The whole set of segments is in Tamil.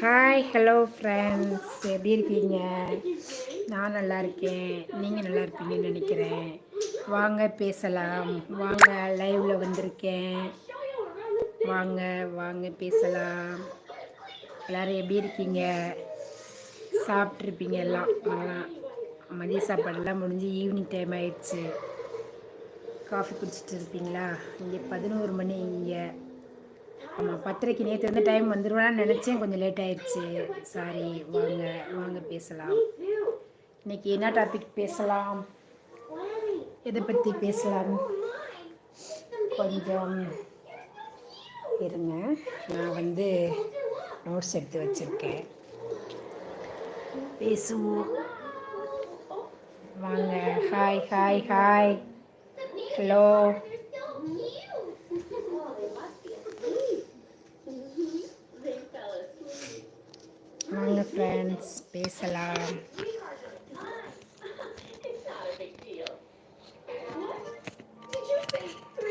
ஹாய் ஹலோ ஃப்ரெண்ட்ஸ் எப்படி இருக்கீங்க? நான் நல்லா இருக்கேன். நீங்கள் நல்லா இருப்பீங்கன்னு நினைக்கிறேன். வாங்க பேசலாம். வாங்க லைவில் வந்திருக்கேன். வாங்க வாங்க பேசலாம். எல்லோரும் எப்படி இருக்கீங்க? சாப்பிட்ருப்பீங்க எல்லாம். மதிய சாப்பாடெல்லாம் முடிஞ்சு ஈவினிங் டைம் ஆயிடுச்சு. காஃபி குடிச்சிட்டு இருப்பீங்களா? இங்கே பதினோரு மணி இங்கே. ஆமாம் பத்திரிக்கை நேற்று வந்து டைம் வந்துடுவான்னு நினச்சேன். கொஞ்சம் லேட் ஆயிடுச்சு. சாரி வாங்க வாங்க பேசலாம். இன்னைக்கு என்ன டாபிக் பேசலாம்? எதை பற்றி பேசலாம்? கொஞ்சம் இருங்க. நான் வந்து நோட்ஸ் எடுத்து வச்சுருக்கேன். பேசுவோம். வாங்க ஹாய் ஹாய் ஹாய் ஹலோ வாங்க ஃப்ரெண்ட்ஸ் பேசலாம்.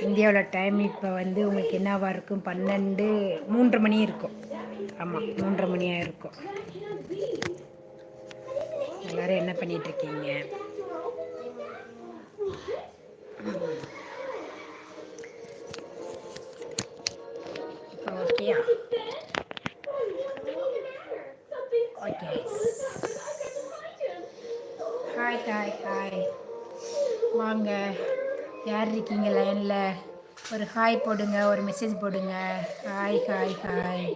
இந்தியாவில் டைம் இப்போ வந்து உங்களுக்கு என்னவாக இருக்கும்? பன்னெண்டு மூன்று மணி இருக்கும். ஆமாம் மூன்றரை மணியாக இருக்கும். எல்லோரும் என்ன பண்ணிகிட்ருக்கீங்க ஓகேயா யார் இருக்கீங்க லைனில்? ஒரு ஹாய் போடுங்க ஒரு மெசேஜ் போடுங்க. ஹாய் ஹாய் ஹாய்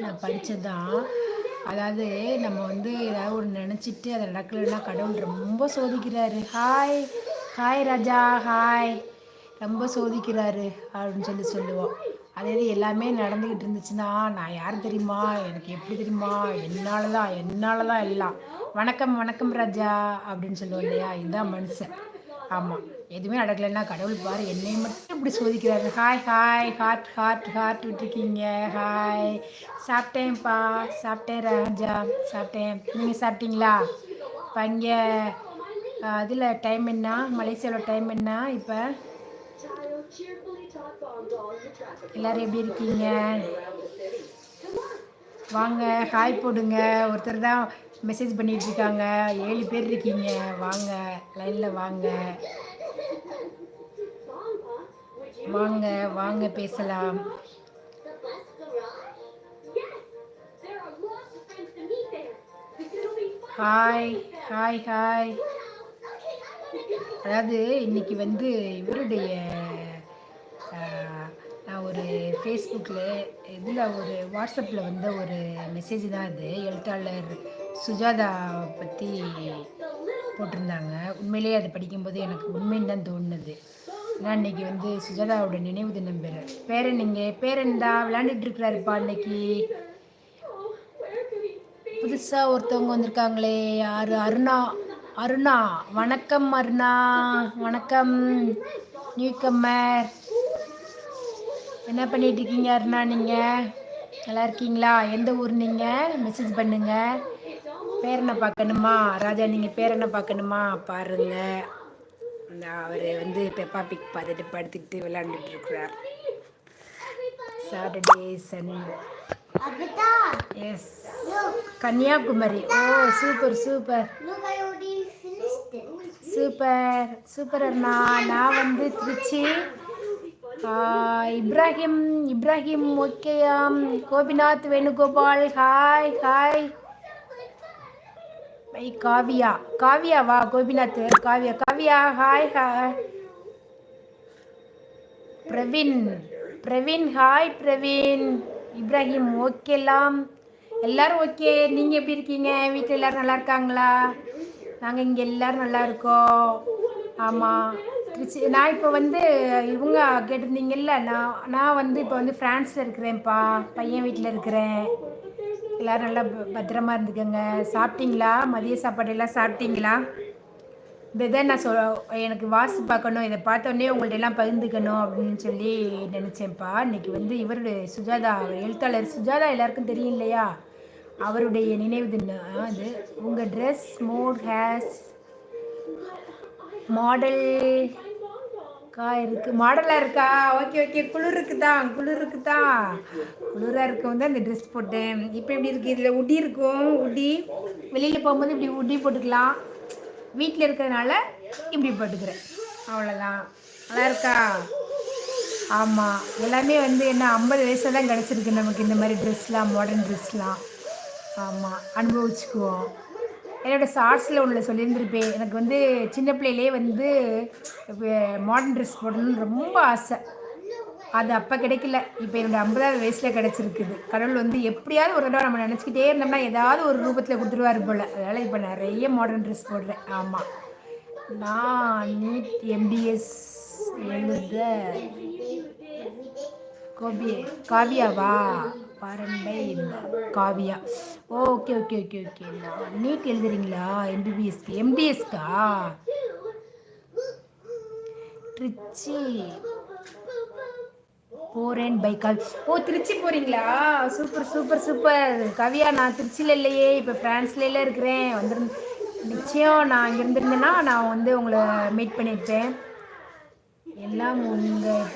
நான் படித்ததான் அதாவது நம்ம வந்து ஏதாவது ஒரு நினச்சிட்டு அதை நடக்கலைன்னா கடவுள் ரொம்ப சோதிக்கிறாரு. ஹாய் ஹாய் ராஜா ஹாய் ரொம்ப சோதிக்கிறாரு அப்படின்னு சொல்லி சொல்லுவோம். அதே இது எல்லாமே நடந்துக்கிட்டு இருந்துச்சுன்னா நான் யார் தெரியுமா? எனக்கு எப்படி தெரியுமா? என்னால் தான் என்னால் தான் எல்லாம். வணக்கம் வணக்கம் ராஜா அப்படின்னு சொல்லுவோம் இல்லையா? இதுதான் மனுஷன். ஆமாம் எதுவுமே நடக்கலைன்னா கடவுள் பாரு என்னை மட்டும் இப்படி சோதிக்கிறாரு. Hi hi heart heart heart விட்டுருக்கீங்க. Hi சாப்பிட்டேன்ப்பா. சாப்பிட்டேன் ராஜா. சாப்பிட்டேன். நீங்கள் சாப்பிட்டீங்களா? இப்போ இங்கே அதில் டைம் என்ன? மலேசியாவில் டைம் என்ன? இப்போ? எல்லாரும் எப்படி இருக்கீங்க? வாங்க ஹாய் போடுங்க. ஒருத்தர் தான் மெசேஜ் பண்ணிட்டு இருக்காங்க. ஏழு பேர் இருக்கீங்க. வாங்க லைனில் வாங்க. வாங்க வாங்க பேசலாம். ஹாய் ஹாய் ஹாய் அதாவது இன்னைக்கு வந்து இவருடைய ஒரு ஃபேஸ்புக்கில் இதில் ஒரு வாட்ஸ்அப்பில் வந்த ஒரு மெசேஜ் தான் இது. எழுத்தாளர் சுஜாதா பற்றி போட்டிருந்தாங்க. உண்மையிலேயே அதை படிக்கும்போது எனக்கு உண்மைன்னு தான் தோணுது. நான் இன்னைக்கு வந்து சுஜாதாவோட நினைவு தினம் பேர் பேரன் இங்கே பேரன் தான் விளையாண்டுட்டு இருக்கிறாருப்பா இன்னைக்கு. புதுசாக ஒருத்தவங்க வந்திருக்காங்களே யார்? அருணா அருணா. வணக்கம் அருணா. வணக்கம். நியூ கம்மர் என்ன பண்ணிட்டு இருக்கீங்க அருணா நீங்கள் நல்லா இருக்கீங்களா எந்த ஊர் நீங்கள் மெசேஜ் பண்ணுங்க. பேரனை பார்க்கணுமா? ராஜா நீங்கள் பேரனை பார்க்கணுமா? பாருங்க. அவர் வந்து பெப்பா பிக் பார்த்துட்டு படுத்துக்கிட்டு விளையாண்டுட்டு இருக்கிறார் சாட்டர்டே சன் S Kanyakumari. Oh super super super super அண்ணா நான் வந்து Trichy. Ibrahim Ibrahim ஓகேயாம் Gopinath Venugopal hi hi. Bye Kavya. Kavya வா Gopinath. Kavya Kavya hi hi. Praveen Praveen hi Praveen. Ibrahim ஓகேலாம் எல்லாரும் ஓகே. நீங்கள் எப்படி இருக்கீங்க? வீட்டில் எல்லோரும் நல்லா இருக்காங்களா? நாங்கள் இங்கே எல்லோரும் நல்லா இருக்கோம். ஆமாம் திருச்சி நான் இப்போ வந்து இவங்க கேட்டிருந்தீங்கல்ல நான் நான் வந்து இப்போ வந்து ஃப்ரான்ஸில் இருக்கிறேன்ப்பா பையன் வீட்டில் இருக்கிறேன். எல்லோரும் நல்லா பத்திரமா இருந்துக்கோங்க. சாப்பிட்டீங்களா? மதிய சாப்பாடெல்லாம் சாப்பிட்டீங்களா? இதை நான் சொல் எனக்கு வாசி பார்க்கணும். இதை பார்த்தோன்னே உங்கள்ட்ட எல்லாம் பகிர்ந்துக்கணும் அப்படின்னு சொல்லி நினச்சேன்ப்பா. இன்றைக்கி வந்து இவருடைய சுஜாதா எழுத்தாளர் சுஜாதா எல்லாருக்கும் தெரியும் இல்லையா? அவருடைய நினைவு தினம். அது உங்கள் ட்ரெஸ் மோட் ஹேஸ் மாடல் இருக்கா? இருக்கு. மாடலாக இருக்கா? ஓகே ஓகே குளிருக்கு தான் குளிருக்கு தான் குளிராக இருக்க வந்து அந்த ட்ரெஸ் போட்டேன். இப்போ எப்படி இருக்குது இதில் உடி இருக்கும். உடி. வெளியில் போகும்போது இப்படி உடி போட்டுக்கலாம். வீட்டில் இருக்கிறதுனால இப்படி போட்டுக்கிறேன். அவ்வளோதான் நல்லா இருக்கா? ஆமாம் எல்லாமே வந்து என்ன ஐம்பது வயசில் தான் கிடச்சிருக்கு நமக்கு இந்த மாதிரி ட்ரெஸ்லாம் மாடர்ன் ட்ரெஸ்லாம் ஆமாம் அனுபவிச்சுக்குவோம். என்னோடய ஷார்ட்ஸில் உள்ள சொல்லியிருந்திருப்பேன். எனக்கு வந்து சின்ன பிள்ளையிலே வந்து மாடர்ன் ட்ரெஸ் போடணும்னு ரொம்ப ஆசை. அது அப்போ கிடைக்கல. இப்போ என்னோடய ஐம்பதாவது வயசில் கிடச்சிருக்குது. கடவுள் வந்து எப்படியாவது ஒரு தடவை நம்ம நினச்சிக்கிட்டே இருந்தோம்னா ஏதாவது ஒரு ரூபத்தில் கொடுத்துருவாரு போல். அதனால் இப்போ நிறைய மாடர்ன் ட்ரெஸ் போடுறேன். ஆமாம் நான் நீட் எம்பிஎஸ் எழுத. கோபியே காவியாவா? பாரம்பை Kavya. Okay okay okay okay. NEET எழுதுறீங்களா? எம்பிபிஎஸ்க்கு எம்டிஎஸ்க்கா ட்ரிச்சி போகிறேன் பைக்கால். ஓ திருச்சி போகிறீங்களா சூப்பர் சூப்பர் சூப்பர். கவியா நான் திருச்சியில் இல்லையே. இப்போ ஃப்ரான்ஸ்லேயே இருக்கிறேன். வந்துரு நிச்சயம் நான் இங்கே இருந்திருந்தேன்னா நான் வந்து உங்களை மீட் பண்ணியிருப்பேன். எல்லாம் உங்கள்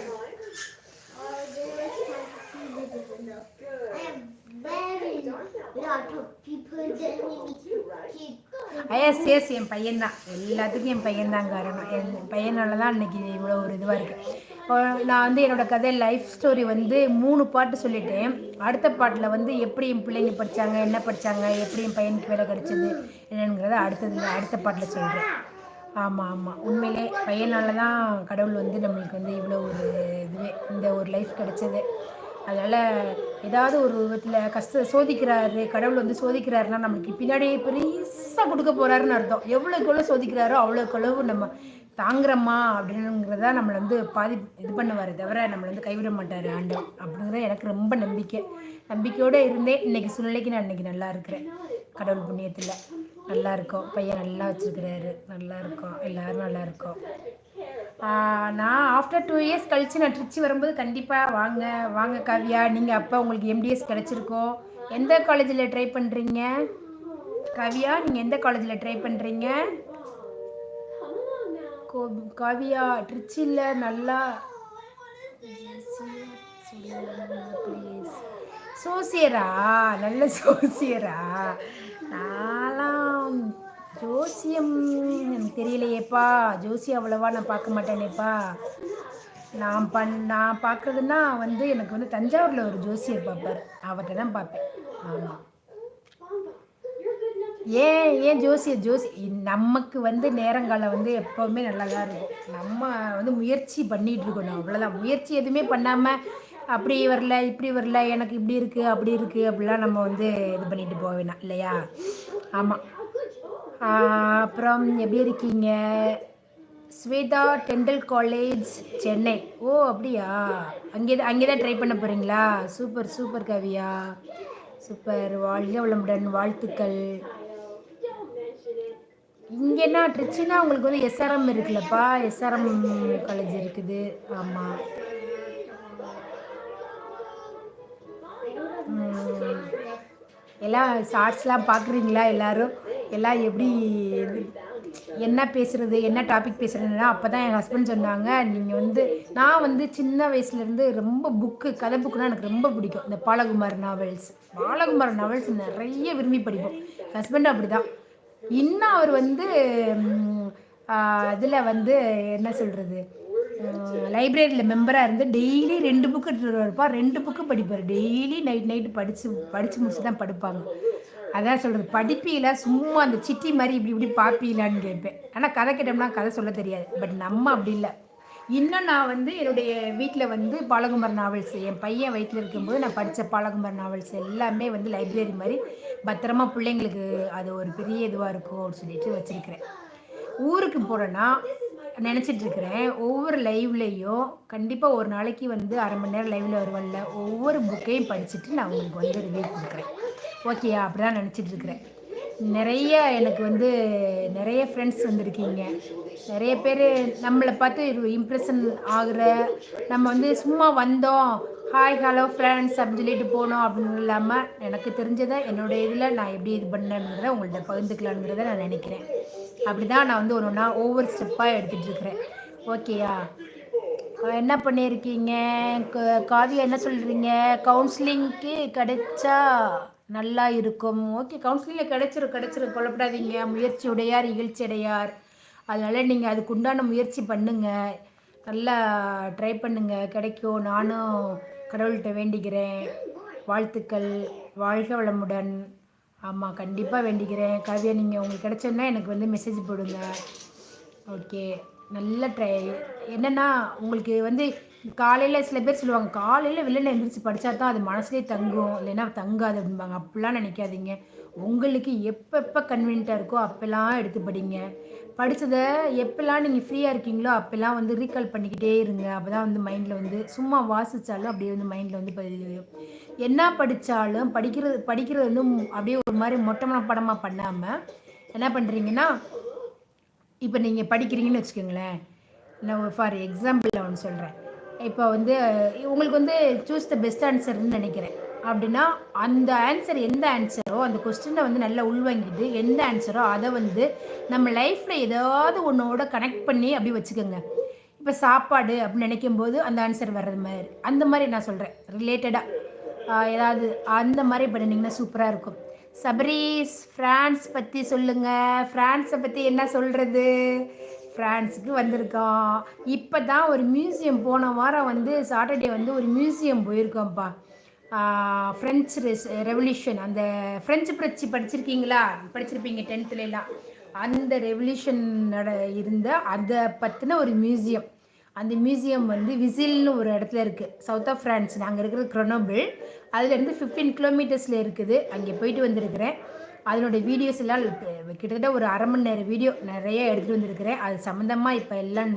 எஸ் எஸ் என் பையன்தான். எல்லாத்துக்கும் என் பையன்தான் காரணம். என் பையனால தான் இன்னைக்கு இவ்வளோ ஒரு இதுவாக இருக்குது நான் வந்து என்னோடய கதை லைஃப் ஸ்டோரி வந்து மூணு பாட்டு சொல்லிட்டேன். அடுத்த பாட்டில் வந்து எப்படி என் பிள்ளைங்க படித்தாங்க என்ன படித்தாங்க எப்படி என் பையனுக்கு வேலை கிடச்சிது என்னங்கிறத அடுத்தது அடுத்த பாட்டில் சொல்கிறேன் ஆமாம் ஆமாம் உண்மையிலே பையனால தான் கடவுள் வந்து நம்மளுக்கு வந்து இவ்வளோ ஒரு இதுவே இந்த ஒரு லைஃப் கிடச்சது. அதனால் ஏதாவது ஒரு விதத்தில் கஷ்ட சோதிக்கிறாரு கடவுள் வந்து சோதிக்கிறாருன்னா நம்மளுக்கு பின்னாடி பெருசாக கொடுக்க போகிறாருன்னு அர்த்தம். எவ்வளோக்கு எவ்வளோ சோதிக்கிறாரோ அவ்வளோக்கு அளவு நம்ம தாங்குறோமா அப்படிங்கிறத நம்மளை வந்து பாதி இது பண்ணுவார் தவிர நம்மளை வந்து கைவிட மாட்டார் ஆண்டு அப்படிங்கிறத எனக்கு ரொம்ப நம்பிக்கை. நம்பிக்கையோடு இருந்தேன் இன்றைக்கி சூழ்நிலைக்கு நான் இன்றைக்கி நல்லா இருக்கிறேன். கடவுள் புண்ணியத்தில் நல்லா இருக்கோம். பையன் நல்லா வச்சுருக்கிறாரு. நல்லா இருக்கோம். எல்லோரும் நல்லா இருக்கோம். நான் ஆஃப்டர் டூ இயர்ஸ் கழித்து நான் ட்ரிச்சி வரும்போது கண்டிப்பாக வாங்க. வாங்க காவியா. நீங்கள் அப்போ உங்களுக்கு எம்டிஎஸ் கிடச்சிருக்கோம் எந்த காலேஜில் ட்ரை பண்ணுறீங்க காவியா நீங்கள் எந்த காலேஜில் ட்ரை பண்ணுறீங்க கோ காவியா ட்ரிச்சியில் நல்லா சோசியரா? நல்ல சோசியரா? நான்லாம் ஜோசியம் தெரியலையேப்பா. ஜோசி அவ்வளோவா நான் பார்க்க மாட்டேனேப்பா. நான் பண் நான் பார்க்குறதுன்னா வந்து எனக்கு வந்து தஞ்சாவூரில் ஒரு ஜோசியர் பார்ப்பார். அவர்கிட்ட தான் பார்ப்பேன். ஆமாம் ஏன் ஏன் ஜோசியர் ஜோசி நமக்கு வந்து நேரங்காலம் வந்து எப்போவுமே நல்லா தான் இருக்கும். நம்ம வந்து முயற்சி பண்ணிகிட்டு இருக்கணும். அவ்வளோதான் முயற்சி எதுவுமே பண்ணாமல் அப்படி வரல இப்படி வரல எனக்கு இப்படி இருக்குது அப்படி இருக்குது அப்படிலாம் நம்ம வந்து இது பண்ணிட்டு போக வேணாம். இல்லையா? ஆமாம் அப்புறம் எப்படி இருக்கீங்க? Shweta dental college Chennai. ஓ அப்படியா? அங்கே தான் அங்கே தான் ட்ரை பண்ண போகிறீங்களா சூப்பர் சூப்பர் கவியா. சூப்பர். வாழ்க வளமுடன். வாழ்த்துக்கள். இங்கேனா ட்ரிச்சினா உங்களுக்கு வந்து எஸ்ஆர்எம் இருக்குல்லப்பா. எஸ்ஆர்எம் காலேஜ் இருக்குது. ஆமாம் எல்லாம் ஷார்ட்ஸ்லாம் பார்க்குறீங்களா எல்லோரும்? எல்லாம் எப்படி என்ன பேசுகிறது என்ன டாபிக் பேசுகிறதுனா அப்போ தான் என் ஹஸ்பண்ட் சொன்னாங்க நீங்கள் வந்து நான் வந்து சின்ன வயசுலேருந்து ரொம்ப புக்கு கதை புக்குனால் எனக்கு ரொம்ப பிடிக்கும். இந்த பாலகுமார் நாவல்ஸ் பாலகுமார் நாவல்ஸ் நிறைய விரும்பி படிப்போம். ஹஸ்பண்ட் அப்படி தான் இன்னும் அவர் வந்து இதில் வந்து என்ன சொல்கிறது லைப்ரரியில் மெம்பராக இருந்து டெய்லி ரெண்டு புக்கு எடுத்துகிட்டு வருப்பா ரெண்டு புக்கு படிப்பார். டெய்லி நைட் நைட்டு படித்து படித்து முடிச்சு தான் படிப்பாங்க. அதான் சொல்கிறது படிப்பியில் சும்மா அந்த சிட்டி மாதிரி இப்படி இப்படி பார்ப்பீங்களான்னு கேட்பேன். ஆனால் கதை கேட்டோம்னா கதை சொல்ல தெரியாது. பட் நம்ம அப்படி இல்லை. இன்னும் நான் வந்து என்னுடைய வீட்டில் வந்து பாலகுமார் நாவல்ஸ் என் பையன் வயிற்றில் இருக்கும்போது நான் படித்த பாலகுமார் நாவல்ஸ் எல்லாமே வந்து லைப்ரரி மாதிரி பத்திரமா பிள்ளைங்களுக்கு அது ஒரு பெரிய இதுவாக இருக்கும் அப்படின்னு சொல்லிட்டு வச்சுருக்கிறேன். ஊருக்கு போகிறேன்னா நினச்சிட்ருக்கிறேன். ஒவ்வொரு லைவ்லேயும் கண்டிப்பாக ஒரு நாளைக்கு வந்து அரை மணி நேரம் லைவில் வருவல்ல ஒவ்வொரு புக்கையும் படிச்சுட்டு நான் உங்களுக்கு வந்து ரிவ்யூ கொடுக்குறேன். ஓகே அப்படி தான் நினச்சிட்ருக்கிறேன். நிறைய எனக்கு வந்து நிறைய ஃப்ரெண்ட்ஸ் வந்திருக்கீங்க. நிறைய பேர் நம்மளை பார்த்து இம்ப்ரெஷன் ஆகிற நம்ம வந்து சும்மா வந்தோம் ஹாய் ஹலோ ஃப்ரெண்ட்ஸ் அப்படின்னு சொல்லிட்டு போனோம் அப்படின்னு இல்லாமல் எனக்கு தெரிஞ்சதை என்னுடைய இதில் நான் எப்படி இது பண்ணேங்கிறத உங்கள்கிட்ட பகிர்ந்துக்கலாங்கிறத நான் நினைக்கிறேன். அப்படி தான் நான் வந்து ஒன்று ஒன்றா ஒவ்வொரு ஸ்டெப்பாக எடுத்துகிட்டு இருக்கிறேன். ஓகேயா என்ன பண்ணியிருக்கீங்க க- காவியா என்ன சொல்கிறீங்க கவுன்சிலிங்க்கு கிடைச்சா நல்லா இருக்கும். ஓகே கவுன்சிலிங்கில் கிடைச்சிரு கிடைச்சிரு கொல்லப்படாதீங்க முயற்சி உடையார் இகழ்ச்சி அடையார். அதனால் நீங்கள் அதுக்கு உண்டான முயற்சி பண்ணுங்கள் நல்லா ட்ரை பண்ணுங்கள் கிடைக்கும். நானும் கடவுள்கிட்ட வேண்டிக்கிறேன். வாழ்த்துக்கள். வாழ்க வளமுடன். ஆமாம் கண்டிப்பாக வேண்டிக்கிறேன். காவியா நீங்கள் உங்களுக்கு கிடச்சோன்னா எனக்கு வந்து மெசேஜ் போடுங்க. ஓகே நல்ல ட்ரை என்னென்னா உங்களுக்கு வந்து காலையில் சில பேர் சொல்லுவாங்க காலையில் வெளில எழுந்திரிச்சு படித்தா தான் அது மனசுலேயே தங்கும். இல்லைன்னா தங்காது அப்படிம்பாங்க. அப்படிலாம் நினைக்காதீங்க. உங்களுக்கு எப்போ எப்போ கன்வீனியண்ட்டாக இருக்கோ அப்போல்லாம் எடுத்து படிங்க. படித்ததை எப்போல்லாம் நீங்கள் ஃப்ரீயாக இருக்கீங்களோ அப்போல்லாம் வந்து ரீகால் பண்ணிக்கிட்டே இருங்க. அப்போ தான் வந்து மைண்டில் வந்து சும்மா வாசித்தாலும் அப்படியே வந்து மைண்டில் வந்து பதிவு என்ன படித்தாலும் படிக்கிறது படிக்கிறது வந்து அப்படியே ஒரு மாதிரி மொட்டமான படமாக பண்ணாமல் என்ன பண்ணுறீங்கன்னா இப்போ நீங்கள் படிக்கிறீங்கன்னு வச்சுக்கோங்களேன். நான் ஃபார் எக்ஸாம்பிள் ஒன்று சொல்கிறேன் இப்போ வந்து உங்களுக்கு வந்து சூஸ் த பெஸ்ட் ஆன்சர்னு நினைக்கிறேன். அப்படின்னா அந்த ஆன்சர் எந்த ஆன்சரோ அந்த கொஸ்டினை வந்து நல்லா உள்வாங்கிட்டு எந்த ஆன்சரோ அதை வந்து நம்ம லைஃப்பில் ஏதாவது ஒன்றோட கனெக்ட் பண்ணி அப்படி வச்சுக்கோங்க. இப்போ சாப்பாடு அப்படின்னு நினைக்கும் போது அந்த ஆன்சர் வர்றது மாதிரி. அந்த மாதிரி நான் சொல்கிறேன் ரிலேட்டடாக ஏதாவது அந்த மாதிரி பண்ணிங்கன்னா சூப்பராக இருக்கும். சபரீஸ் ஃப்ரான்ஸ் பற்றி சொல்லுங்கள் ஃப்ரான்ஸை பற்றி என்ன சொல்கிறது ஃப்ரான்ஸுக்கு வந்திருக்கோம் இப்போ தான் ஒரு மியூசியம் போன வாரம் வந்து சாட்டர்டே வந்து ஒரு மியூசியம் போயிருக்கோம்ப்பா. ஃப்ரெஞ்சு ரெஸ் ரெவல்யூஷன் அந்த ஃப்ரெஞ்சு புரட்சி படிச்சிருக்கீங்களா? படிச்சிருப்பீங்க டென்த்துலலாம் அந்த ரெவல்யூஷன் இருந்த அதை பற்றின ஒரு மியூசியம் அந்த மியூசியம் வந்து விசில்னு ஒரு இடத்துல இருக்குது சவுத் ஆஃப் ஃப்ரான்ஸ் நாங்கள் இருக்கிறது க்ரொனோபிள் அதுலேருந்து ஃபிஃப்டீன் கிலோமீட்டர்ஸில் இருக்குது. அங்கே போயிட்டு வந்திருக்கிறேன். அதனுடைய வீடியோஸ் எல்லாம் கிட்டத்தட்ட ஒரு அரை மணி நேரம் வீடியோ நிறைய எடுத்துகிட்டு வந்திருக்கிறேன். அது சம்மந்தமாக இப்போ எல்லாம்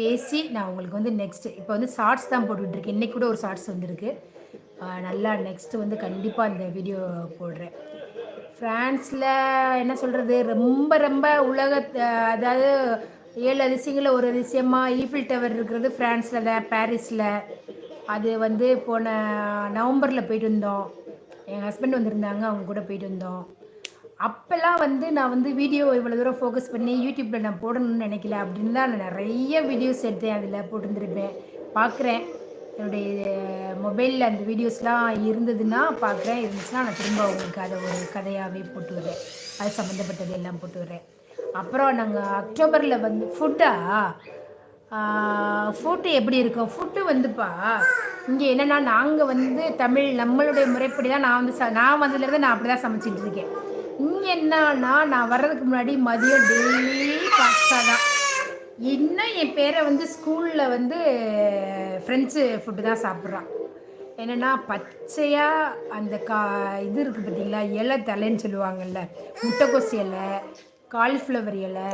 பேசி நான் உங்களுக்கு வந்து நெக்ஸ்ட்டு இப்போ வந்து ஷார்ட்ஸ் தான் போட்டுக்கிட்டு இன்றைக்கி கூட ஒரு ஷார்ட்ஸ் வந்திருக்கு. நல்லா நெக்ஸ்ட்டு வந்து கண்டிப்பாக அந்த வீடியோ போடுறேன். ஃப்ரான்ஸில் என்ன சொல்கிறது ரொம்ப ரொம்ப உலக அதாவது ஏழு அதிசயங்களில் ஒரு அதிசயமாக ஈஃபில் டவர் இருக்கிறது ஃப்ரான்ஸில் தான் பாரிஸில் அது வந்து போன நவம்பரில் போயிட்டு வந்தோம். என் ஹஸ்பண்ட் வந்திருந்தாங்க அவங்க கூட போயிட்டு வந்தோம். அப்போல்லாம் வந்து நான் வந்து வீடியோ இவ்வளோ தூரம் ஃபோக்கஸ் பண்ணி யூடியூப்பில் நான் போடணும்னு நினைக்கல. அப்படின்னு தான் நான் நிறைய வீடியோஸ் எடுத்தேன் அதில் போட்டுருந்துருப்பேன். பார்க்குறேன் என்னுடைய மொபைலில் அந்த வீடியோஸ்லாம் இருந்ததுன்னா பார்க்குறேன். இருந்துச்சுன்னா நான் திரும்ப உங்களுக்கு அதை ஒரு கதையாகவே போட்டு வரேன் அது சம்மந்தப்பட்டது எல்லாம் போட்டு வரேன் அப்புறம் நாங்கள் அக்டோபரில் வந்து ஃபுட்டா? ஃபுட்டு எப்படி இருக்கும்? ஃபுட்டு வந்துப்பா இங்கே என்னென்னா நாங்கள் வந்து தமிழ் நம்மளுடைய முறைப்படி தான் நான் வந்து ச நான் வந்ததுலேருந்து நான் அப்படி தான் சமைச்சிட்டு இருக்கேன். இங்கே என்னன்னா நான் வர்றதுக்கு முன்னாடி மதியம் டெய்லி பாஸ்தா தான். இன்னும் என் பேரை வந்து ஸ்கூலில் வந்து ஃப்ரெஞ்சு ஃபுட்டு தான் சாப்பிட்றான். என்னென்னா பச்சையாக அந்த கா இது இருக்குது பார்த்தீங்களா இலை தலைன்னு சொல்லுவாங்கள்ல முட்டைக்கோஸ் இலை காலிஃப்ளவர் இலை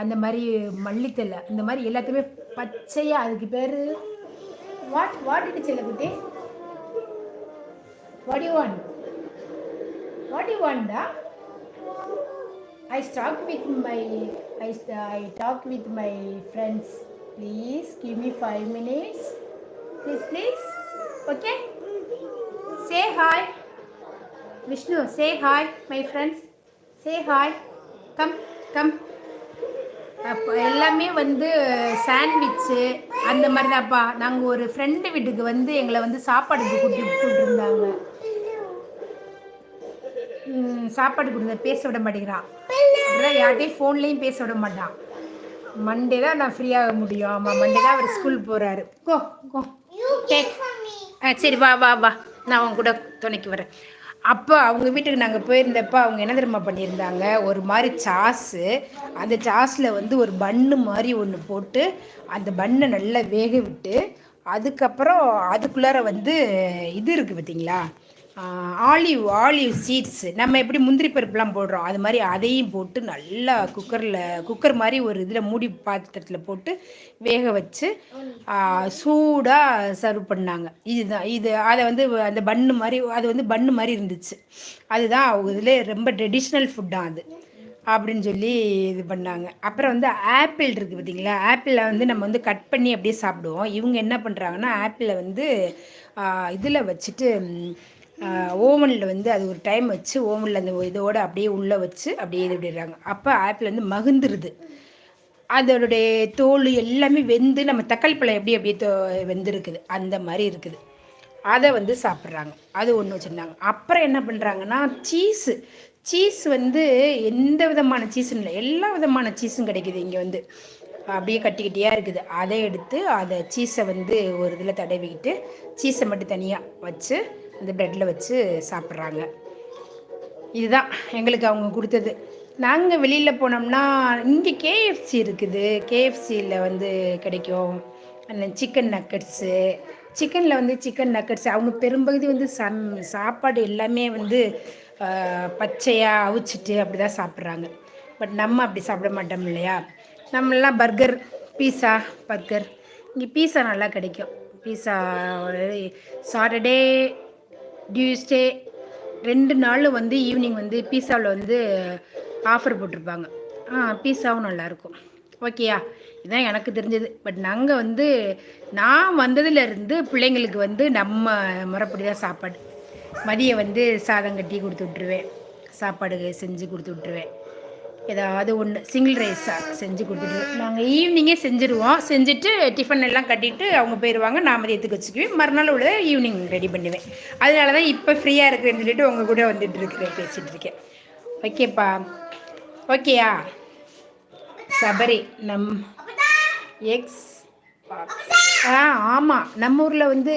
அந்த மாதிரி மல்லித்தலை இந்த மாதிரி எல்லாத்தையுமே பச்சையாக அதுக்கு பேர் வாட் வாட் இட் செல்லக்குட்டி what you want what you want I talk with my I I talk with my friends please give me five minutes please please okay say hi Vishnu say hi my friends say hi come come அப்போ எல்லாமே வந்து சாண்ட்விட்சு அந்த மாதிரி தான்ப்பா நாங்கள் ஒரு ஃப்ரெண்டு வீட்டுக்கு வந்து எங்களை வந்து சாப்பாடுக்கு கூட்டி கூப்பிட்டுருந்தாங்க சாப்பாடு கொடுங்க பேச விட மாட்டேங்கிறான் யார்கிட்டையும் ஃபோன்லேயும் பேச விட மாட்டான் மண்டே தான் நான் ஃப்ரீயாக முடியும். ஆமாம் மண்டே தான் அவர் ஸ்கூல் போகிறாரு கோ கோ ஆ சரி வா வா வா. நான் அவங்க கூட துணைக்கு வரேன். அப்போ அவங்க வீட்டுக்கு நாங்கள் போயிருந்தப்போ அவங்க என்ன தெரியுமா பண்ணியிருந்தாங்க? ஒரு மாதிரி சாஸு அந்த சாஸில் வந்து ஒரு பன்னு மாதிரி ஒன்று போட்டு அந்த பண்ணை நல்லா வேக விட்டு அதுக்கப்புறம் அதுக்குள்ளார வந்து இது இருக்குது பார்த்தீங்களா ஆலிவ் ஆலிவ் சீட்ஸ் நம்ம எப்படி முந்திரி பருப்புலாம் போடுறோம் அது மாதிரி அதையும் போட்டு நல்லா குக்கரில் குக்கர் மாதிரி ஒரு இதில் மூடி பாத்திரத்தில் போட்டு வேக வச்சு சூடாக சர்வ் பண்ணாங்க. இதுதான் இது அதை வந்து அந்த பன்னு மாதிரி அது வந்து பன்னு மாதிரி இருந்துச்சு. அதுதான் அவங்க இதில் ரொம்ப ட்ரெடிஷ்னல் ஃபுட்டாக அது. அப்படின்னு சொல்லி இது பண்ணாங்க. அப்புறம் வந்து ஆப்பிள் இருக்குது பார்த்தீங்களா? ஆப்பிளை வந்து நம்ம வந்து கட் பண்ணி அப்படியே சாப்பிடுவோம். இவங்க என்ன பண்ணுறாங்கன்னா ஆப்பிளை வந்து இதில் வச்சுட்டு ஓவனில் வந்து அது ஒரு டைம் வச்சு ஓவனில் அந்த இதோடு அப்படியே உள்ளே வச்சு அப்படியே இது விடுறாங்க அப்போ ஆப்பிள் வந்து மகுந்துருது அதோடைய தோல் எல்லாமே வெந்து நம்ம தக்காளி பழம் எப்படி அப்படியே தோ வெந்திருக்குது. அந்த மாதிரி இருக்குது. அதை வந்து சாப்பிட்றாங்க. அது ஒன்று வச்சுருந்தாங்க. அப்புறம் என்ன பண்ணுறாங்கன்னா சீஸு சீஸ் வந்து எந்த விதமான சீஸும் இல்லை. எல்லா விதமான சீஸும் கிடைக்குது இங்கே வந்து. அப்படியே கட்டி கட்டியாக இருக்குது. அதை எடுத்து அதை சீஸை வந்து ஒரு இதில் தடவிக்கிட்டு சீஸை மட்டும் தனியாக வச்சு அந்த ப்ரெட்டில் வச்சு சாப்பிட்றாங்க. இதுதான் எங்களுக்கு அவங்க கொடுத்தது. நாங்கள் வெளியில் போனோம்னா இங்கே கேஎஃப்சி இருக்குது. கேஎஃப்சியில் வந்து கிடைக்கும். அந்த சிக்கன் நக்கட்ஸு சிக்கனில் வந்து சிக்கன் நக்கட்ஸ் அவங்க பெரும்பகுதி வந்து சம் சாப்பாடு எல்லாமே வந்து பச்சையாக அவிச்சிட்டு அப்படி தான் சாப்பிட்றாங்க. பட் நம்ம அப்படி சாப்பிட மாட்டோம் இல்லையா? நம்மளாம் பர்கர் பீஸா பர்கர். இங்கே பீஸா நல்லா கிடைக்கும். பீஸா சாட்டர்டே டியூஸ்டே ரெண்டு நாள் வந்து ஈவினிங் வந்து பீஸாவில் வந்து ஆஃபர் போட்டிருப்பாங்க. ஆ பீஸாவும் நல்லாயிருக்கும் ஓகேயா இதுதான் எனக்கு தெரிஞ்சது. பட் நாங்கள் வந்து நான் வந்ததுலேருந்து பிள்ளைங்களுக்கு வந்து நம்ம முறைப்படி தான் சாப்பாடு. மதியம் வந்து சாதம் கட்டி கொடுத்து விட்ருவேன் சாப்பாடு செஞ்சு கொடுத்து விட்ருவேன் ஏதாவது ஒன்று சிங்கிள் ரைஸாக செஞ்சு கொடுத்துட்டு. நாங்கள் ஈவினிங்கே செஞ்சுருவோம். செஞ்சுட்டு டிஃபன் எல்லாம் கட்டிட்டு அவங்க போயிடுவாங்க நான் மதியத்துக்கு வச்சுக்குவேன். மறுநாள் உள்ள ஈவினிங் ரெடி பண்ணுவேன். அதனால தான் இப்போ ஃப்ரீயாக இருக்கிறேன்னு சொல்லிட்டு உங்கள் கூட வந்துட்டு இருக்கிறேன் பேசிகிட்டு இருக்கேன். ஓகேப்பா. ஓகேயா? சபரி நம் எக்ஸ் ஆ ஆமாம் நம்ம ஊரில் வந்து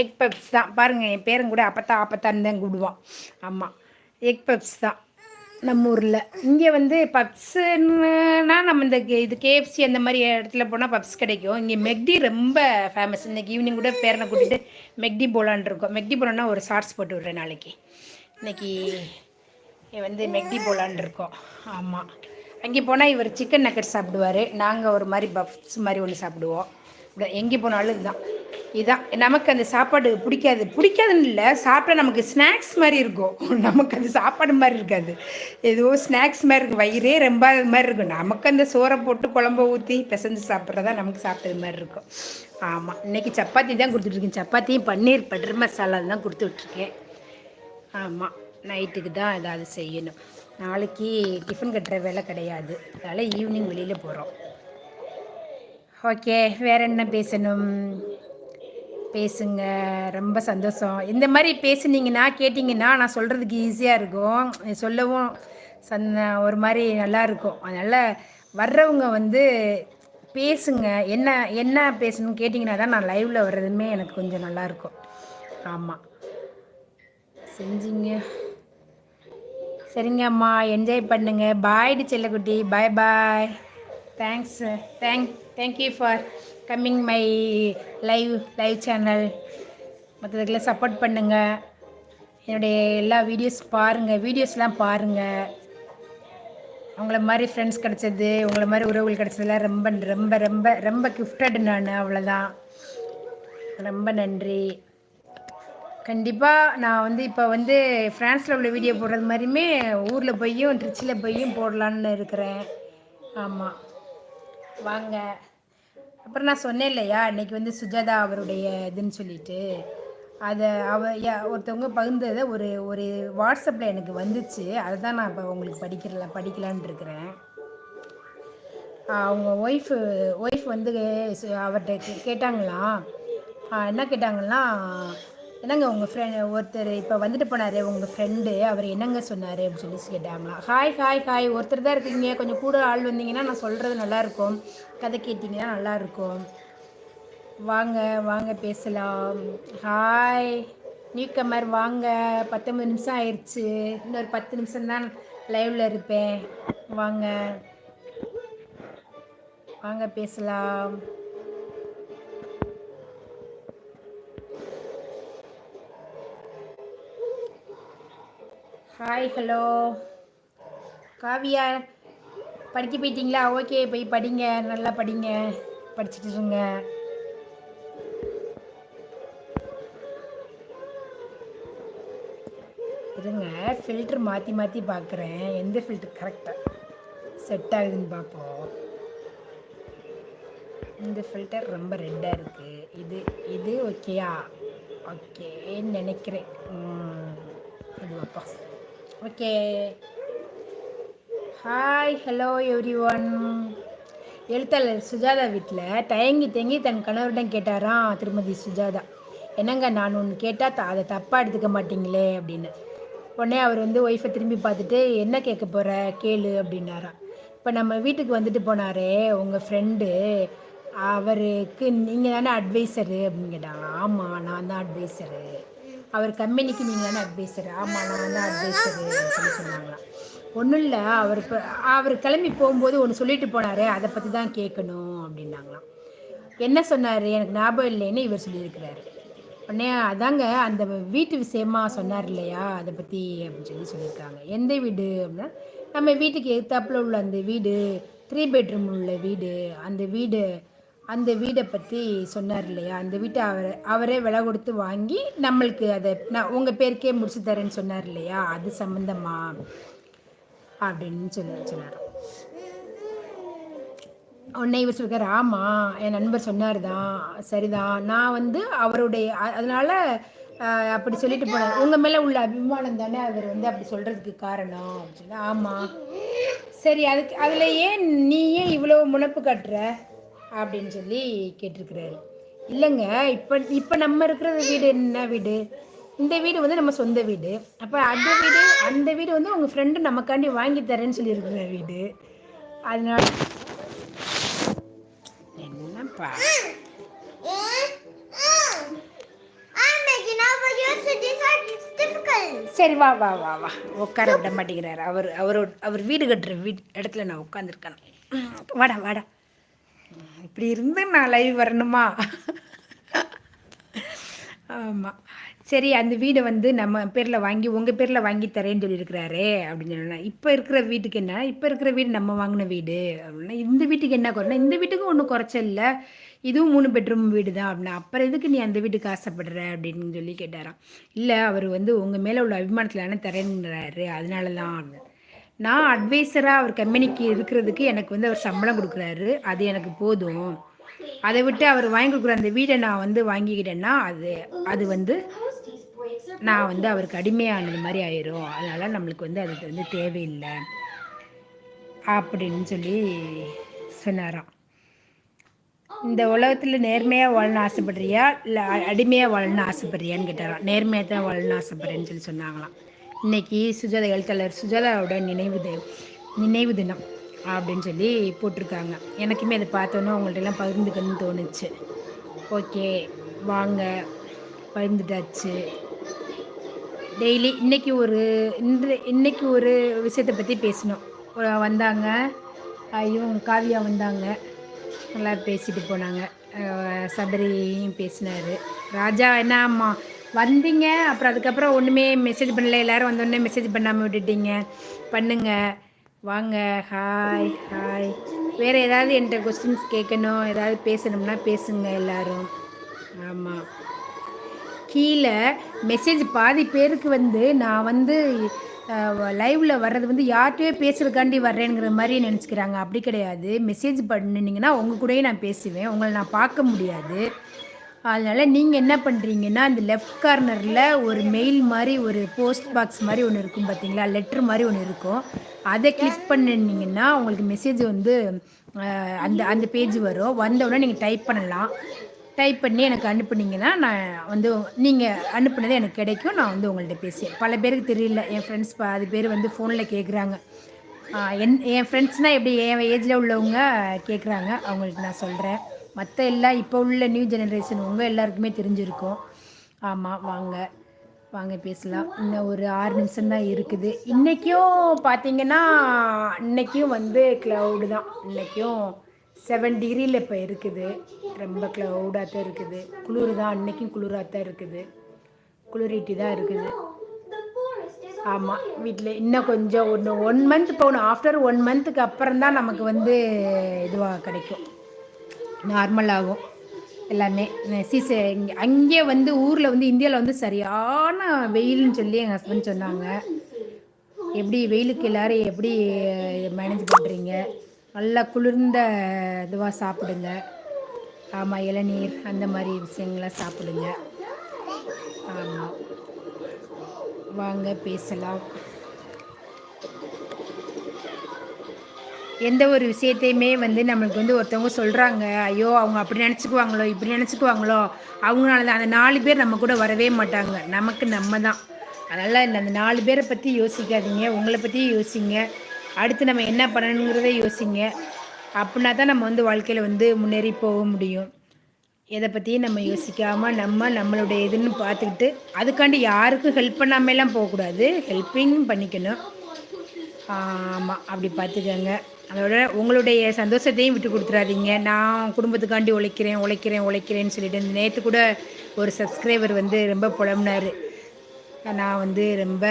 எக் பப்ஸ் தான். பாருங்கள் என் பேரும் கூட அப்பத்தா அப்பத்தான்னு தான் கூடுவான் ஆமாம் எக் பப்ஸ் தான். நம்ம ஊரில். இங்கே வந்து பப்ஸுன்னா நம்ம இந்த இது கேஎஃப்சி அந்த மாதிரி இடத்துல போனால் பப்ஸ் கிடைக்கும். இங்கே மெக்டி ரொம்ப ஃபேமஸ் இன்றைக்கி ஈவினிங் கூட பேரனை கூட்டிகிட்டு மெக்டி போலான் இருக்கோம். மெக்டி போலான்னா ஒரு ஷார்ட்ஸ் போட்டு விட்றேன் நாளைக்கு. இன்றைக்கி வந்து மெக்டி போலான் இருக்கோம். ஆமாம் அங்கே போனால் இவர் சிக்கன் நக்கட் சாப்பிடுவார். நாங்கள் ஒரு மாதிரி பஃப்ஸ் மாதிரி ஒன்று சாப்பிடுவோம். எங்கே போனாலும் இதுதான். இதுதான் நமக்கு அந்த சாப்பாடு பிடிக்காது. பிடிக்காதுன்னு இல்லை சாப்பிட்டா நமக்கு ஸ்நாக்ஸ் மாதிரி இருக்கும். நமக்கு அது சாப்பாடு மாதிரி இருக்காது. ஏதோ ஸ்நாக்ஸ் மாதிரி இருக்கும். வயிறே ரொம்ப மாதிரி இருக்கும். நமக்கு அந்த சோறை போட்டு குழம்ப ஊற்றி பிசைஞ்சு சாப்பிட்றதா நமக்கு சாப்பிட்டது மாதிரி இருக்கும். ஆமாம் இன்றைக்கி சப்பாத்தி தான் கொடுத்துட்ருக்கேன் சப்பாத்தியும் பன்னீர் பட்டர் மசாலா தான் கொடுத்து விட்ருக்கேன் ஆமாம் நைட்டுக்கு தான் ஏதாவது செய்யணும். நாளைக்கு டிஃபன் கட்டுற வேலை கிடையாது. அதனால் ஈவினிங் வெளியில் போகிறோம் ஓகே வேறு என்ன பேசணும்? பேசுங்க ரொம்ப சந்தோஷம். இந்த மாதிரி பேசுனீங்கன்னா கேட்டிங்கன்னா நான் சொல்கிறதுக்கு ஈஸியாக இருக்கும். சொல்லவும் சந்த ஒரு மாதிரி நல்லாயிருக்கும் அதனால் வர்றவங்க வந்து பேசுங்க. என்ன என்ன பேசணும்னு கேட்டிங்கன்னா தான் நான் லைவில் வர்றதுமே எனக்கு கொஞ்சம் நல்லாயிருக்கும் ஆமாம் செஞ்சிங்க. சரிங்க அம்மா. என்ஜாய் பண்ணுங்க. பாய்டு செல்லக்குட்டி. Bye bye thanks thank thank you for coming my live live channel மற்றதுக்கெல்லாம் support பண்ணுங்கள் என்னுடைய எல்லா வீடியோஸ் பாருங்கள் வீடியோஸ்லாம் பாருங்கள் அவங்கள மாதிரி ஃப்ரெண்ட்ஸ் கிடச்சது உங்களை மாதிரி உறவுகள் கிடச்சதுலாம் ரொம்ப ரொம்ப ரொம்ப ரொம்ப கிஃப்டட் நான் அவ்வளோதான் ரொம்ப நன்றி. கண்டிப்பாக நான் வந்து இப்போ வந்து ஃப்ரான்ஸில் உள்ள வீடியோ போடுறது மாதிரியுமே ஊரில் போயும் ட்ரிச்சில் போயும் போடலான்னு இருக்கிறேன். ஆமாம் வாங்க. அப்புறம் நான் சொன்னேன் இல்லையா இன்னைக்கு வந்து சுஜாதா அவருடைய இதுன்னு சொல்லிட்டு. அதை அவ ஒருத்தவங்க பகிர்ந்ததை ஒரு ஒரு வாட்ஸ்அப்பில் எனக்கு வந்துச்சு. அதை தான் நான் இப்போ உங்களுக்கு படிக்கிறல படிக்கலான் இருக்கிறேன். அவங்க ஒய்ஃபு ஒய்ஃப் வந்து அவர்கிட்ட கேட்டாங்களாம். என்ன கேட்டாங்கன்னா என்னங்க உங்கள் ஃப்ரெண்ட் ஒருத்தர் இப்போ வந்துட்டு போனார் உங்கள் ஃப்ரெண்டு அவர் என்னங்க சொன்னார் அப்படின்னு சொல்லி கேட்டாங்களா. ஹாய் ஹாய் ஹாய் ஒருத்தர் தான் இருக்கீங்க. கொஞ்சம் கூட ஆள் வந்தீங்கன்னா நான் சொல்கிறது நல்லாயிருக்கும் கதை கேட்டிங்கன்னா நல்லாயிருக்கும் வாங்க வாங்க பேசலாம். ஹாய் நியூ கமர் வாங்க. பத்தொம்பது நிமிஷம் ஆயிடுச்சு இன்னொரு பத்து நிமிஷம் தான் லைவில் இருப்பேன். வாங்க. வாங்க பேசலாம். ஹாய் ஹலோ காவியா படிக்க போயிட்டீங்களா? ஓகே போய் படிங்க. நல்லா படிங்க. படிச்சுட்டு இருங்க. இருங்க. ஃபில்ட்ரு மாற்றி மாற்றி பார்க்குறேன் எந்த ஃபில்ட்ரு கரெக்டாக செட் ஆகுதுன்னு பார்ப்போம் இந்த ஃபில்டர் ரொம்ப ரெட்டாக இருக்குது இது இது ஓகேயா ஓகேன்னு நினைக்கிறேன். இது பார்ப்போம் okay. Hi hello everyone எழுத்தாளர் சுஜாதா வீட்டில் தயங்கி தயங்கி தன் கணவரிடம் கேட்டாராம் திருமதி சுஜாதா. என்னங்க நான் ஒன்று கேட்டால் த அதை தப்பாக எடுத்துக்க மாட்டீங்களே? அப்படின்னு. உடனே அவர் வந்து ஒய்ஃபை திரும்பி பார்த்துட்டு என்ன கேட்க போகிற கேளு அப்படின்னாராம். இப்போ நம்ம வீட்டுக்கு வந்துட்டு போனாரே உங்கள் ஃப்ரெண்டு அவருக்கு நீங்கள் தானே அட்வைசரு அப்படின்னு கேட்டாங்க ஆமாம் நான் தான் அட்வைசரு அவர் கம்பெனிக்கு நீங்கள் தானே அட்வைசர் ஆமாம் நான் தான் அட்வைசரு சொல்லி சொன்னாங்களாம் ஒன்றும் இல்லை அவர் இப்போ அவர் கிளம்பி போகும்போது ஒன்று சொல்லிட்டு போனார் அதை பற்றி தான் கேட்கணும் அப்படின்னாங்களாம் என்ன சொன்னார்? எனக்கு ஞாபகம் இல்லைன்னு இவர் சொல்லியிருக்கிறாரு. உடனே அதாங்க அந்த வீட்டு விஷயமா சொன்னார் இல்லையா? அதை பற்றி அப்படின்னு சொல்லி சொல்லியிருக்காங்க. எந்த வீடு அப்படின்னா நம்ம வீட்டுக்கு எதிர்த்தாப்புல உள்ள அந்த வீடு த்ரீ பெட்ரூம் உள்ள வீடு அந்த வீடு அந்த வீடை பற்றி சொன்னார் இல்லையா? அந்த வீட்டை அவர் அவரே விலை கொடுத்து வாங்கி நம்மளுக்கு அதை நான் உங்கள் பேருக்கே முடிச்சு தரேன்னு சொன்னார் இல்லையா? அது சம்மந்தமா அப்படின்னு சொல்லி சொன்னார் உன்னை இவர் சொல்கிறார் ஆமாம் என் நண்பர் சொன்னார் தான் சரிதான். நான் வந்து அவருடைய அதனால் அப்படி சொல்லிட்டு போனார். உங்கள் மேலே உள்ள அபிமானம் தானே அவர் வந்து அப்படி சொல்கிறதுக்கு காரணம் அப்படின்னு ஆமாம் சரி அதுக்கு அதில் ஏன் நீ ஏன் இவ்வளோ முனப்பு கட்டுற? அப்படின்னு சொல்லி கேட்டிருக்கிறாரு. இல்லைங்க இப்போ இப்போ நம்ம இருக்கிற வீடு என்ன வீடு? இந்த வீடு வந்து நம்ம சொந்த வீடு. அப்போ அந்த வீடு அந்த வீடு வந்து உங்கள் ஃப்ரெண்டு நமக்காண்டி வாங்கி தரேன்னு சொல்லியிருக்கிற வீடு. அதனால என்னப்பா? சரி வா வா வா வா. உட்கார விட மாட்டேங்கிறார். அவர் அவரோட அவர் வீடு கட்டுற வீட் இடத்துல நான் உட்காந்துருக்கேன் வாடா வாடா. இப்படி இருந்து நான் லைவ் வரணுமா? ஆமாம் சரி அந்த வீடை வந்து நம்ம பேரில் வாங்கி உங்கள் பேரில் வாங்கி தரேன்னு சொல்லியிருக்கிறாரே அப்படின்னு சொன்னேன் இப்போ இருக்கிற வீட்டுக்கு என்ன? இப்போ இருக்கிற வீடு நம்ம வாங்கின வீடு அப்படின்னா இந்த வீட்டுக்கு என்ன குறைனா இந்த வீட்டுக்கும் ஒன்றும் குறைச்ச இல்லை. இதுவும் மூணு பெட்ரூம் வீடு தான் அப்படின்னா அப்புறம் எதுக்கு நீ அந்த வீட்டுக்கு ஆசைப்படுற அப்படின்னு சொல்லி கேட்டாராம். இல்லை அவர் வந்து உங்கள் மேலே உள்ள அபிமானத்தில் தானே தரேன்றாரு அதனால தான் அப்படின்னு. நான் அட்வைசராக அவர் கம்பெனிக்கு இருக்கிறதுக்கு எனக்கு வந்து அவர் சம்பளம் கொடுக்குறாரு. அது எனக்கு போதும். அதை விட்டு அவர் வாங்கி கொடுக்குற அந்த வீடை நான் வந்து வாங்கிக்கிட்டேன்னா அது அது வந்து நான் வந்து அவருக்கு அடிமையானது மாதிரி ஆயிரும். அதனால் நம்மளுக்கு வந்து அதுக்கு வந்து தேவையில்லை. அப்படின்னு சொல்லி சொன்னாராம். இந்த உலகத்தில் நேர்மையாக வாழணும்னு ஆசைப்படுறியா? இல்லை அடிமையாக வாழணும்னு ஆசைப்படுறியான்னு கேட்டாராம். நேர்மையாக தான் வாழணும்னு ஆசைப்படுறேன்னு சொல்லி சொன்னாங்களாம். இன்னைக்கு சுஜாதா எழுத்தாளர் சுஜாதாவோட நினைவு நினைவு தினம் அப்படின்னு சொல்லி போட்டிருக்காங்க. எனக்குமே அதை பார்த்தோன்னே அவங்கள்ட்டலாம் பகிர்ந்துக்கணும்னு தோணுச்சு. ஓகே வாங்க. பகிர்ந்துட்டாச்சு. டெய்லி இன்றைக்கி ஒரு இன்று இன்றைக்கி ஒரு விஷயத்தை பற்றி பேசினோம் வந்தாங்க. அஹ் இவங்க காவியா வந்தாங்க. நல்லா பேசிட்டு போனாங்க. சபரியும் பேசினார். ராஜா என்ன அம்மா? வந்தீங்க. அப்புறம் அதுக்கப்புறம் ஒன்றுமே மெசேஜ் பண்ணல. எல்லாரும் வந்தோடனே மெசேஜ் பண்ணாமல் விட்டுட்டீங்க. பண்ணுங்க. வாங்க. ஹாய் ஹாய் வேறு ஏதாவது என்கிட்ட கொஸ்டின்ஸ் கேட்கணும். ஏதாவது பேசணும்னா பேசுங்க எல்லாரும். ஆமாம் கீழே மெசேஜ் பாதி பேருக்கு வந்து நான் வந்து லைவில் வர்றது வந்து யார்கிட்டயோ பேசுறதுக்காண்டி வர்றேங்கிற மாதிரி நினச்சிக்கிறாங்க. அப்படி கிடையாது. மெசேஜ் பண்ணினீங்கன்னா உங்கள் கூடயே நான் பேசுவேன். உங்களை நான் பார்க்க முடியாது. அதனால் நீங்கள் என்ன பண்ணுறீங்கன்னா அந்த லெஃப்ட் கார்னரில் ஒரு மெயில் மாதிரி ஒரு போஸ்ட் பாக்ஸ் மாதிரி ஒன்று இருக்கும் பார்த்தீங்களா லெட்ரு மாதிரி ஒன்று இருக்கும். அதை கிளிக் பண்ணினீங்கன்னா உங்களுக்கு மெசேஜ் வந்து அந்த அந்த பேஜ் வரும். வந்தவுடனே நீங்கள் டைப் பண்ணலாம். டைப் பண்ணி எனக்கு அனுப்புனீங்கன்னா நான் வந்து நீங்கள் அனுப்புனது எனக்கு கிடைக்கும். நான் வந்து உங்கள்கிட்ட பேசுவேன். பல பேருக்கு தெரியல. என் ஃப்ரெண்ட்ஸ் பாதி பேர் வந்து ஃபோனில் கேட்குறாங்க என் என் ஃப்ரெண்ட்ஸ்னால் எப்படி என் ஏஜில் உள்ளவங்க கேட்குறாங்க அவங்களுக்கு நான் சொல்கிறேன் மற்ற எல்லாம் இப்போ உள்ள நியூ ஜெனரேஷன் உங்கள் எல்லாருக்குமே தெரிஞ்சிருக்கும். ஆமாம் வாங்க வாங்க பேசலாம். இன்னும் ஒரு ஆறு நிமிஷம் தான் இருக்குது. இன்றைக்கும் பார்த்தீங்கன்னா இன்றைக்கும் வந்து க்ளவுடு தான். இன்றைக்கும் செவன் டிகிரியில் இப்போ இருக்குது. ரொம்ப க்ளவுடாக தான் இருக்குது. குளிர் தான் இன்றைக்கும் குளிராக தான் இருக்குது. குளிரிட்டி தான் இருக்குது. ஆமாம் வீட்டில் இன்னும் கொஞ்சம் ஒன்று ஒன் மந்த் போகணும். ஆஃப்டர் ஒன் மந்த்துக்கு அப்புறம் தான் நமக்கு வந்து இதுவாக கிடைக்கும். நார்மலாகும் எல்லாமே. சீச இங்கே அங்கே வந்து ஊரில் வந்து இந்தியாவில் வந்து சரியான வெயில்னு சொல்லி எங்கள் ஹஸ்பண்ட் சொன்னாங்க. எப்படி வெயிலுக்கு எல்லாரும் எப்படி மேனேஜ் பண்ணுறீங்க நல்லா குளிர்ந்த இதுவாக சாப்பிடுங்க. ஆமாம் இளநீர் அந்த மாதிரி விஷயங்கள்லாம் சாப்பிடுங்க. ஆமாம் வாங்க பேசலாம். எந்த ஒரு விஷயத்தையுமே வந்து நம்மளுக்கு வந்து ஒருத்தவங்க சொல்கிறாங்க ஐயோ அவங்க அப்படி நினச்சிக்குவாங்களோ இப்படி நினச்சிக்குவாங்களோ அவங்களால தான். அந்த நாலு பேர் நம்ம கூட வரவே மாட்டாங்க. நமக்கு நம்ம தான். அதனால் இந்த அந்த நாலு பேரை பற்றி யோசிக்காதீங்க. உங்களை பற்றி யோசிங்க. அடுத்து நம்ம என்ன பண்ணணுங்கிறத யோசிங்க. அப்படின்னா தான் நம்ம வந்து வாழ்க்கையில் வந்து முன்னேறி போக முடியும். எதை பற்றியும் நம்ம யோசிக்காமல் நம்ம நம்மளுடைய இதுன்னு பார்த்துக்கிட்டு அதுக்காண்டி யாருக்கும் ஹெல்ப் பண்ணாமலாம் போகக்கூடாது. ஹெல்ப்பிங் பண்ணிக்கணும். ஆமாம் அப்படி பார்த்துக்கோங்க. அதோட உங்களுடைய சந்தோஷத்தையும் விட்டு கொடுத்துறாதீங்க. நான் குடும்பத்துக்காண்டி உழைக்கிறேன் உழைக்கிறேன் உழைக்கிறேன்னு சொல்லிட்டு நேற்று கூட ஒரு சப்ஸ்கிரைபர் வந்து ரொம்ப புலம்புனார். நான் வந்து ரொம்ப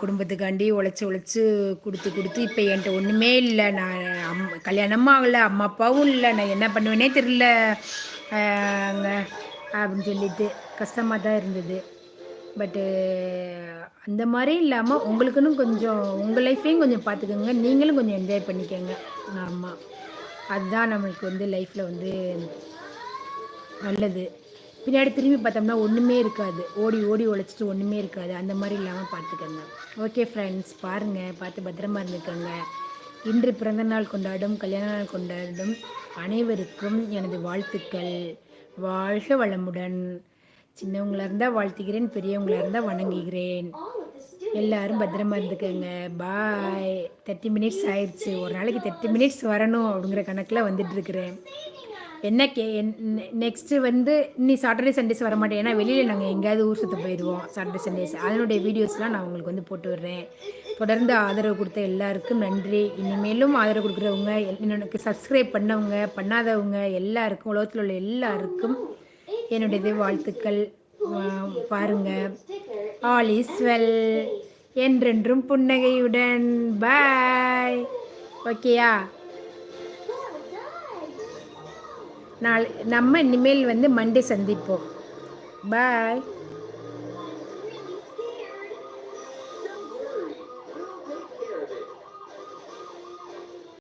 குடும்பத்துக்காண்டி உழைச்சி உழைச்சி கொடுத்து கொடுத்து இப்போ என்கிட்ட ஒன்றுமே இல்லை. நான் அம் கல்யாணமும் ஆகலை அம்மா அப்பாவும் இல்லை. நான் என்ன பண்ணுவேனே தெரில அங்கே அப்படின்னு சொல்லிட்டு கஷ்டமாக தான் இருந்தது. பட்டு uh, அந்த மாதிரி இல்லாமல் உங்களுக்குன்னு கொஞ்சம் உங்கள் லைஃப்பையும் கொஞ்சம் பார்த்துக்கோங்க நீங்களும் கொஞ்சம் என்ஜாய் பண்ணிக்கோங்க. ஆமாம் அதுதான் நம்மளுக்கு வந்து லைஃப்பில் வந்து நல்லது. பின்னாடி திரும்பி பார்த்தோம்னா ஒன்றுமே இருக்காது. ஓடி ஓடி உழைச்சிட்டு ஒன்றுமே இருக்காது. அந்த மாதிரி இல்லாமல் பார்த்துக்கோங்க ஓகே ஃப்ரெண்ட்ஸ் பாருங்கள் பார்த்து பத்திரமா இருந்துக்கோங்க. இன்று பிறந்த நாள் கொண்டாடும் கல்யாண நாள் கொண்டாடும் அனைவருக்கும் எனது வாழ்த்துக்கள். வாழ்க வளமுடன். சின்னவங்களா இருந்தால் வாழ்த்துகிறேன் பெரியவங்களா இருந்தால் வணங்குகிறேன். எல்லாரும் பத்திரமா இருந்துக்கோங்க. பாய் தேர்ட்டி மினிட்ஸ் ஆயிடுச்சு ஒரு நாளைக்கு தேர்ட்டி மினிட்ஸ் வரணும் அப்படிங்கிற கணக்கில் வந்துட்டு இருக்கிறேன் என்ன கே நெக்ஸ்ட்டு வந்து இன்னி சாட்டர்டே சண்டேஸ் வர மாட்டேன் ஏன்னா வெளியில் நாங்கள் எங்கேயாவது ஊர் சுற்ற போயிடுவோம் சாட்டர்டே சண்டேஸ் அதனுடைய வீடியோஸ்லாம் நான் உங்களுக்கு வந்து போட்டு விடுறேன். தொடர்ந்து ஆதரவு கொடுத்த எல்லாருக்கும் நன்றி. இனிமேலும் ஆதரவு கொடுக்குறவங்க எனக்கு சப்ஸ்கிரைப் பண்ணவங்க பண்ணாதவங்க எல்லாருக்கும் உலகத்தில் உள்ள எல்லாருக்கும் என்னுடையது வாழ்த்துக்கள். பாருங்க. ஆல் இஸ் வெல் என்றென்றும் புன்னகையுடன். பாய். ஓகேயா? நாளை நம்ம இனிமேல் வந்து மண்டே சந்திப்போம். பாய்.